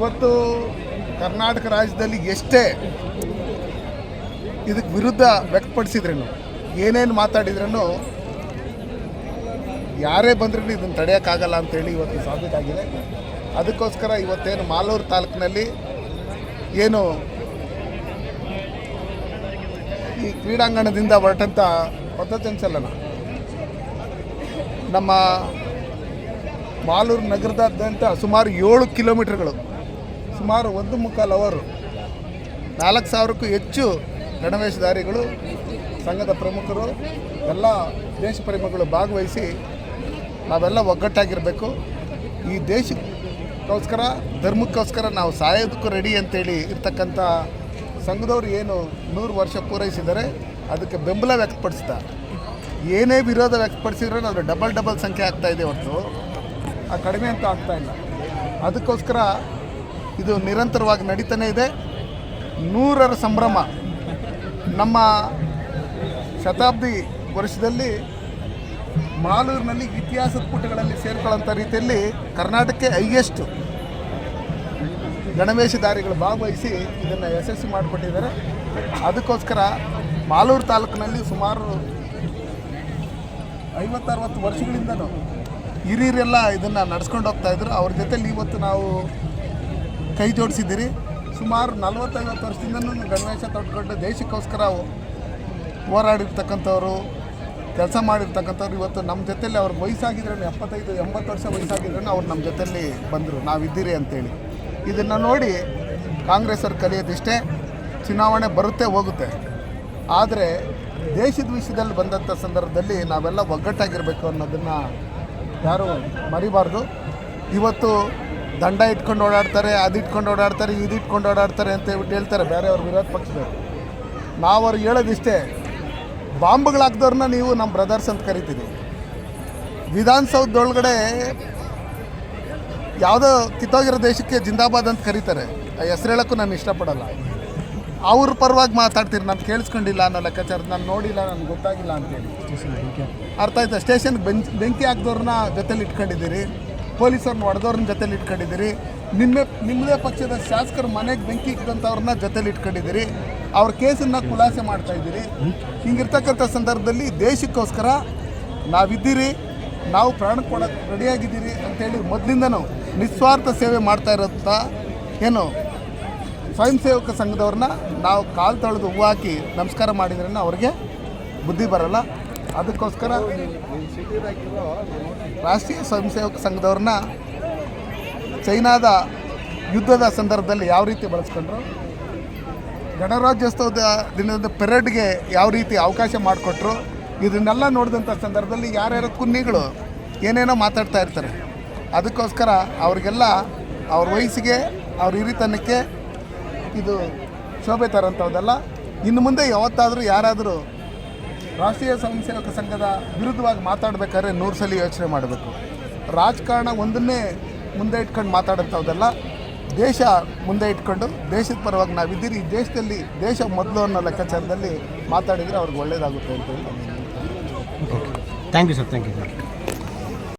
ಇವತ್ತು ಕರ್ನಾಟಕ ರಾಜ್ಯದಲ್ಲಿ ಎಷ್ಟೇ ಇದಕ್ಕೆ ವಿರುದ್ಧ ವ್ಯಕ್ತಪಡಿಸಿದ್ರೂ, ಏನೇನು ಮಾತಾಡಿದ್ರೂ ಯಾರೇ ಬಂದ್ರೂ ಇದನ್ನು ತಡೆಯೋಕ್ಕಾಗಲ್ಲ ಅಂತೇಳಿ ಇವತ್ತು ಸಾಬೀತಾಗಿದೆ. ಅದಕ್ಕೋಸ್ಕರ ಇವತ್ತೇನು ಮಾಲೂರು ತಾಲೂಕಿನಲ್ಲಿ ಏನು ಈ ಕ್ರೀಡಾಂಗಣದಿಂದ ಹೊರಟಂಥ ಪಥಸಂಚಲನ ನಮ್ಮ ಮಾಲೂರು ನಗರದಾದ್ಯಂತ ಸುಮಾರು ಏಳು ಕಿಲೋಮೀಟರ್ಗಳು ಸುಮಾರು ಒಂದು ಮುಕ್ಕಾಲು ಅವರು ನಾಲ್ಕು ಸಾವಿರಕ್ಕೂ ಹೆಚ್ಚು ಗಣವೇಶಧಾರಿಗಳು, ಸಂಘದ ಪ್ರಮುಖರು, ಎಲ್ಲ ದೇಶ ಪ್ರೇಮಿಗಳು ಭಾಗವಹಿಸಿ ನಾವೆಲ್ಲ ಒಗ್ಗಟ್ಟಾಗಿರಬೇಕು. ಈ ದೇಶಕ್ಕೋಸ್ಕರ, ಧರ್ಮಕ್ಕೋಸ್ಕರ ನಾವು ಸಾಯೋದಕ್ಕೂ ರೆಡಿ ಅಂತೇಳಿ ಇರ್ತಕ್ಕಂಥ ಸಂಘದವರು ಏನು ನೂರು ವರ್ಷ ಪೂರೈಸಿದರೆ ಅದಕ್ಕೆ ಬೆಂಬಲ ವ್ಯಕ್ತಪಡಿಸ್ತಾ, ಏನೇ ವಿರೋಧ ವ್ಯಕ್ತಪಡಿಸಿದ್ರೆ ನಾವು ಡಬಲ್ ಡಬಲ್ ಸಂಖ್ಯೆ ಆಗ್ತಾಯಿದೆ ಹೊರತು. ಆ ಕಡಿಮೆ ಅಂತ ಆಗ್ತಾ ಇಲ್ಲ. ಅದಕ್ಕೋಸ್ಕರ ಇದು ನಿರಂತರವಾಗಿ ನಡೀತಾನೆ ಇದೆ. ನೂರರ ಸಂಭ್ರಮ ನಮ್ಮ ಶತಾಬ್ದಿ ವರ್ಷದಲ್ಲಿ ಮಾಲೂರಿನಲ್ಲಿ ಇತಿಹಾಸದ ಪುಟಗಳಲ್ಲಿ ಸೇರ್ಕೊಳ್ಳೋಂಥ ರೀತಿಯಲ್ಲಿ ಕರ್ನಾಟಕಕ್ಕೆ ಹೈಯೆಸ್ಟು ಗಣವೇಶಧಾರಿಗಳು ಭಾಗವಹಿಸಿ ಇದನ್ನು ಯಶಸ್ವಿ ಮಾಡಿಕೊಟ್ಟಿದ್ದಾರೆ. ಅದಕ್ಕೋಸ್ಕರ ಮಾಲೂರು ತಾಲೂಕಿನಲ್ಲಿ ಸುಮಾರು ಐವತ್ತರವತ್ತು ವರ್ಷಗಳಿಂದನೂ ಹಿರಿಯರೆಲ್ಲ ಇದನ್ನು ನಡ್ಸ್ಕೊಂಡು ಹೋಗ್ತಾ ಇದ್ರು. ಅವ್ರ ಜೊತೆಲಿ ಇವತ್ತು ನಾವು ಕೈ ಜೋಡಿಸಿದ್ದೀರಿ. ಸುಮಾರು ನಲವತ್ತೈವತ್ತು ವರ್ಷದಿಂದನೂ ಗಣವೇಶ ತೊಟ್ಕೊಂಡು ದೇಶಕ್ಕೋಸ್ಕರ ಹೋರಾಡಿರ್ತಕ್ಕಂಥವ್ರು, ಕೆಲಸ ಮಾಡಿರ್ತಕ್ಕಂಥವ್ರು ಇವತ್ತು ನಮ್ಮ ಜೊತೆಯಲ್ಲಿ ಅವ್ರು ವಯಸ್ಸಾಗಿದ್ರೆ ಎಪ್ಪತ್ತೈದು, ಎಂಬತ್ತು ವರ್ಷ ವಯಸ್ಸಾಗಿದ್ರೆ ಅವ್ರು ನಮ್ಮ ಜೊತೆಯಲ್ಲಿ ಬಂದರು. ನಾವಿದ್ದೀರಿ ಅಂತೇಳಿ. ಇದನ್ನು ನೋಡಿ ಕಾಂಗ್ರೆಸ್ ಅವ್ರು ಕಲಿಯೋದಿಷ್ಟೇ ಚುನಾವಣೆ ಬರುತ್ತೆ, ಹೋಗುತ್ತೆ. ಆದರೆ ದೇಶದ ವಿಷಯದಲ್ಲಿ ಬಂದಂಥ ಸಂದರ್ಭದಲ್ಲಿ ನಾವೆಲ್ಲ ಒಗ್ಗಟ್ಟಾಗಿರಬೇಕು ಅನ್ನೋದನ್ನು ಯಾರು ಮರಿಬಾರ್ದು. ಇವತ್ತು ದಂಡ ಇಟ್ಕೊಂಡು ಓಡಾಡ್ತಾರೆ, ಅದು ಇಟ್ಕೊಂಡು ಓಡಾಡ್ತಾರೆ, ಇದು ಇಟ್ಕೊಂಡು ಓಡಾಡ್ತಾರೆ ಅಂತ ಹೇಳ್ಬಿಟ್ಟು ಹೇಳ್ತಾರೆ ಬೇರೆಯವ್ರ ವಿರೋಧ ಪಕ್ಷದವರು. ನಾವು ಅವ್ರಿಗೆ ಹೇಳೋದಿಷ್ಟೇ ಬಾಂಬ್ಗಳಾಕ್ದವ್ರನ್ನ ನೀವು ನಮ್ಮ ಬ್ರದರ್ಸ್ ಅಂತ ಕರಿತೀರಿ. ವಿಧಾನಸೌಧದೊಳಗಡೆ ಯಾವುದೋ ಕಿತ್ತೋಗಿರೋ ದೇಶಕ್ಕೆ ಜಿಂದಾಬಾದ್ ಅಂತ ಕರೀತಾರೆ. ಆ ಹೆಸರು ಹೇಳೋಕ್ಕೂ ನಾನು ಇಷ್ಟಪಡಲ್ಲ. ಅವ್ರ ಪರವಾಗಿ ಮಾತಾಡ್ತೀರಿ, ನಾನು ಕೇಳಿಸ್ಕೊಂಡಿಲ್ಲ ಅನ್ನೋ ಲೆಕ್ಕಾಚಾರ, ನಾನು ನೋಡಿಲ್ಲ, ನನಗೆ ಗೊತ್ತಾಗಿಲ್ಲ ಅಂತೇಳಿ. ಅರ್ಥ ಆಯ್ತಾ? ಸ್ಟೇಷನ್ಗೆ ಬೆಂಚ್ ಬೆಂಕಿ ಹಾಕ್ದವ್ರನ್ನ ಜೊತೇಲಿ ಇಟ್ಕೊಂಡಿದ್ದೀರಿ. ಪೊಲೀಸವ್ರನ್ನ ಹೊಡೆದವ್ರನ್ನ ಜೊತೆಲಿ ಇಟ್ಕೊಂಡಿದ್ದೀರಿ. ನಿಮ್ಮ ನಿಮ್ಮದೇ ಪಕ್ಷದ ಶಾಸಕರ ಮನೆಗೆ ಬೆಂಕಿ ಇಟ್ಟಂಥವ್ರನ್ನ ಜೊತೆಲಿ ಇಟ್ಕೊಂಡಿದ್ದೀರಿ. ಅವ್ರ ಕೇಸನ್ನು ಖುಲಾಸೆ ಮಾಡ್ತಾ ಇದ್ದೀರಿ. ಹಿಂಗಿರ್ತಕ್ಕಂಥ ಸಂದರ್ಭದಲ್ಲಿ ದೇಶಕ್ಕೋಸ್ಕರ ನಾವಿದ್ದೀರಿ, ನಾವು ಪ್ರಾಣ ಕೊಡೋಕ್ಕೆ ರೆಡಿಯಾಗಿದ್ದೀರಿ ಅಂತೇಳಿ ಮೊದಲಿಂದನೂ ನಿಸ್ವಾರ್ಥ ಸೇವೆ ಮಾಡ್ತಾ ಇರೋಂಥ ಏನು ಸ್ವಯಂ ಸೇವಕ ಸಂಘದವ್ರನ್ನ ನಾವು ಕಾಲು ತೊಳೆದು ಹೂವು ಹಾಕಿ ನಮಸ್ಕಾರ ಮಾಡಿದ್ರೆ ಅವ್ರಿಗೆ ಬುದ್ಧಿ ಬರಲ್ಲ. ಅದಕ್ಕೋಸ್ಕರ ರಾಷ್ಟ್ರೀಯ ಸ್ವಯಂ ಸೇವಕ ಸಂಘದವ್ರನ್ನ ಚೈನಾದ ಯುದ್ಧದ ಸಂದರ್ಭದಲ್ಲಿ ಯಾವ ರೀತಿ ಬಳಸ್ಕೊಂಡ್ರು? ಗಣರಾಜ್ಯೋತ್ಸವದ ದಿನದ ಪೆರೇಡ್ಗೆ ಯಾವ ರೀತಿ ಅವಕಾಶ ಮಾಡಿಕೊಟ್ರು? ಇದನ್ನೆಲ್ಲ ನೋಡಿದಂಥ ಸಂದರ್ಭದಲ್ಲಿ ಯಾರ್ಯಾರ ಕುನ್ನಿಗಳು ಏನೇನೋ ಮಾತಾಡ್ತಾ ಇರ್ತಾರೆ. ಅದಕ್ಕೋಸ್ಕರ ಅವ್ರಿಗೆಲ್ಲ ಅವ್ರ ವಯಸ್ಸಿಗೆ, ಅವ್ರ ಹಿರಿತನಕ್ಕೆ ಇದು ಶೋಭೆ ತರೋಂಥದ್ದಲ್ಲ ಇನ್ನು ಮುಂದೆ ಯಾವತ್ತಾದರೂ ಯಾರಾದರೂ ರಾಷ್ಟ್ರೀಯ ಸ್ವಯಂ ಸೇವಕ ಸಂಘದ ವಿರುದ್ಧವಾಗಿ ಮಾತಾಡಬೇಕಾದ್ರೆ ನೂರು ಸಲ ಯೋಚನೆ ಮಾಡಬೇಕು. ರಾಜಕಾರಣ ಒಂದನ್ನೇ ಮುಂದೆ ಇಟ್ಕೊಂಡು ಮಾತಾಡೋಂಥದ್ದಲ್ಲ, ದೇಶ ಮುಂದೆ ಇಟ್ಕೊಂಡು ದೇಶದ ಪರವಾಗಿ ನಾವಿದ್ದೀರಿ, ಈ ದೇಶದಲ್ಲಿ ದೇಶ ಮೊದಲು ಅನ್ನೋ ಲೆಕ್ಕಾಚಾರದಲ್ಲಿ ಮಾತಾಡಿದರೆ ಅವ್ರಿಗೆ ಒಳ್ಳೆಯದಾಗುತ್ತೆ ಅಂತ ಹೇಳಿ thank you sir thank you sir